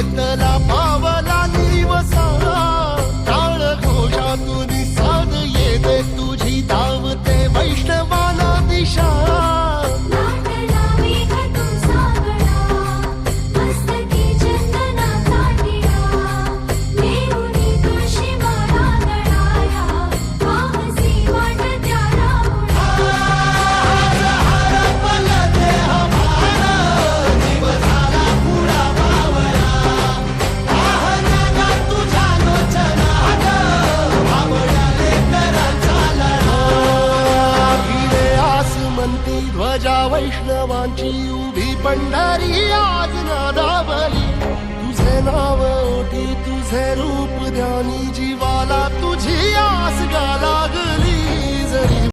इतना क्रांती ध्वजा वैष्णवांची उभी पंढरी आज नादावली. तुझे नाव ओटी तुझे रूप ध्यानी जीवाला